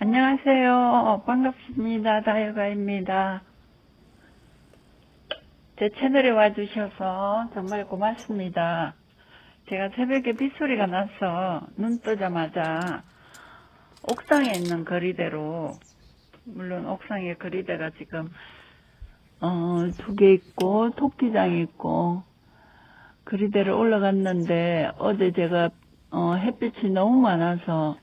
안녕하세요. 반갑습니다. 다효가입니다. 제 채널에 와주셔서 정말 고맙습니다. 제가 새벽에 빗소리가 나서 눈 뜨자마자 옥상에 있는 거리대로, 물론 옥상에 거리대가 지금, 어, 두 개 있고, 토끼장이 있고, 거리대를 올라갔는데, 어제 제가, 어, 햇빛이 너무 많아서,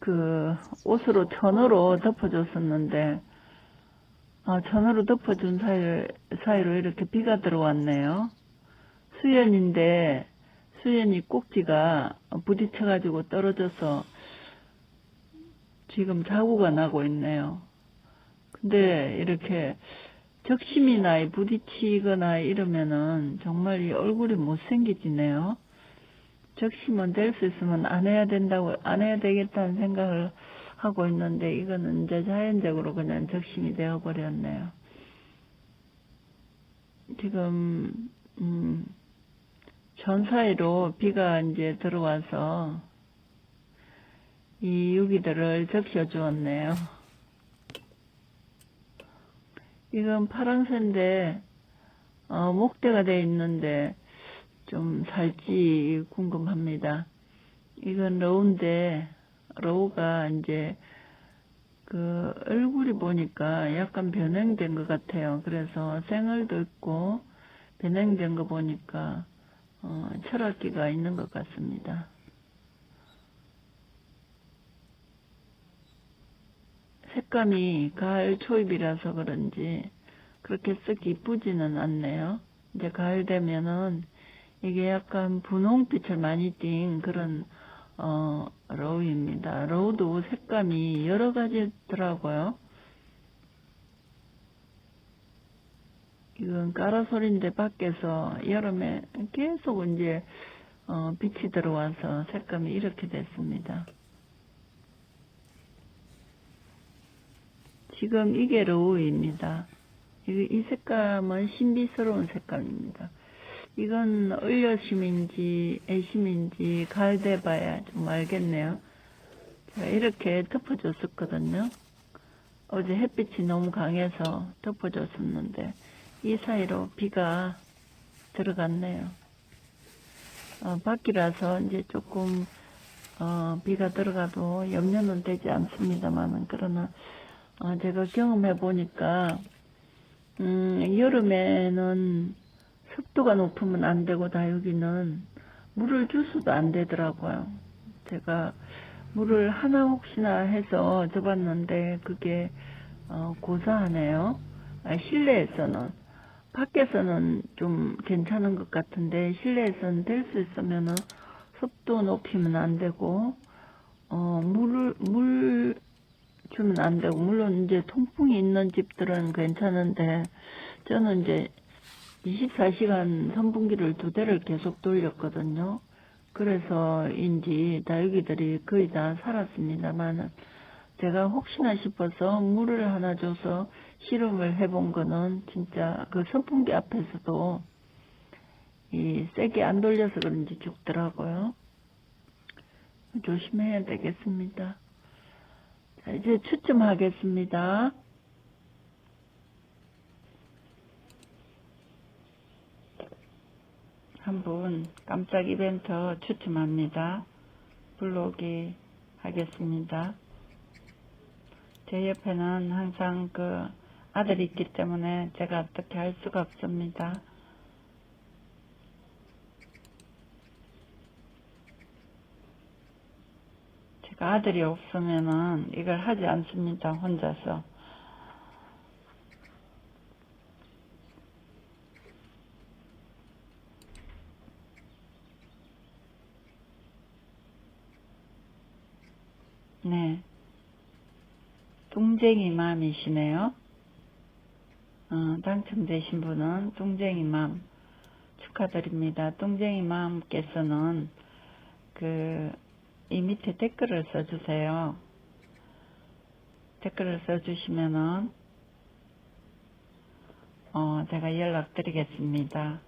그 옷으로 천으로 덮어줬었는데 아, 천으로 덮어준 사이, 사이로 이렇게 비가 들어왔네요. 수연인데 수연이 꼭지가 부딪혀가지고 떨어져서 지금 자국가 나고 있네요. 근데 이렇게 적심이나 부딪히거나 이러면은 정말 이 얼굴이 못생겨지네요. 적심은 될수 있으면 안 해야 된다고, 안 해야 되겠다는 생각을 하고 있는데, 이거는 이제 자연적으로 그냥 적심이 되어 버렸네요. 지금, 음, 전 사이로 비가 이제 들어와서, 이 유기들을 적셔 주었네요. 이건 파랑새인데, 어, 목대가 돼 있는데, 좀 살지 궁금합니다. 이건 로우인데, 로우가 이제, 그, 얼굴이 보니까 약간 변형된 것 같아요. 그래서 생얼도 있고, 변형된 거 보니까, 어, 철학기가 있는 것 같습니다. 색감이 가을 초입이라서 그런지, 그렇게 썩 이쁘지는 않네요. 이제 가을 되면은, 이게 약간 분홍빛을 많이 띈 그런 어 로우입니다. 로우도 색감이 여러 가지 더라고요. 이건 까라솔인데 밖에서 여름에 계속 이제 어 빛이 들어와서 색감이 이렇게 됐습니다. 지금 이게 로우입니다. 이, 이 색감은 신비스러운 색감입니다. 이건 을려심인지 애심인지 돼봐야 좀 알겠네요. 제가 이렇게 덮어줬었거든요. 어제 햇빛이 너무 강해서 덮어줬었는데 이 사이로 비가 들어갔네요. 어, 밖이라서 이제 조금 어, 비가 들어가도 염려는 되지 않습니다만은 그러나 어, 제가 경험해 보니까 음, 여름에는 습도가 높으면 안 되고 다육이는 물을 주서도 안 되더라고요. 제가 물을 하나 혹시나 해서 줘봤는데 그게 어, 고사하네요. 아, 실내에서는 밖에서는 좀 괜찮은 것 같은데 실내에서는 될 수 있으면은 습도 높이면 안 되고 어, 물을 물 주면 안 되고 물론 이제 통풍이 있는 집들은 괜찮은데 저는 이제 24시간 선풍기를 두 대를 계속 돌렸거든요. 그래서인지 다육이들이 거의 다 살았습니다만 제가 혹시나 싶어서 물을 하나 줘서 실험을 해본 거는 진짜 그 선풍기 앞에서도 이 세게 안 돌려서 그런지 죽더라고요. 조심해야 되겠습니다. 자, 이제 추첨하겠습니다. 한 분 깜짝 이벤트 추첨합니다. 불러오기 하겠습니다. 제 옆에는 항상 그 아들이 있기 때문에 제가 어떻게 할 수가 없습니다. 제가 아들이 없으면은 이걸 하지 않습니다. 혼자서. 네. 뚱쟁이 맘이시네요. 어, 당첨되신 분은 뚱쟁이 맘 축하드립니다. 뚱쟁이 맘께서는 그, 이 밑에 댓글을 써주세요. 댓글을 써주시면은, 어, 제가 연락드리겠습니다.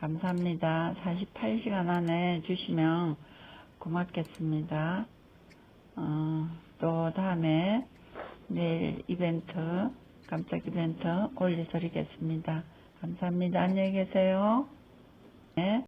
감사합니다. 48시간 안에 주시면 고맙겠습니다. 어, 또 다음에 내일 이벤트, 깜짝 이벤트 올려드리겠습니다. 감사합니다. 안녕히 계세요. 네.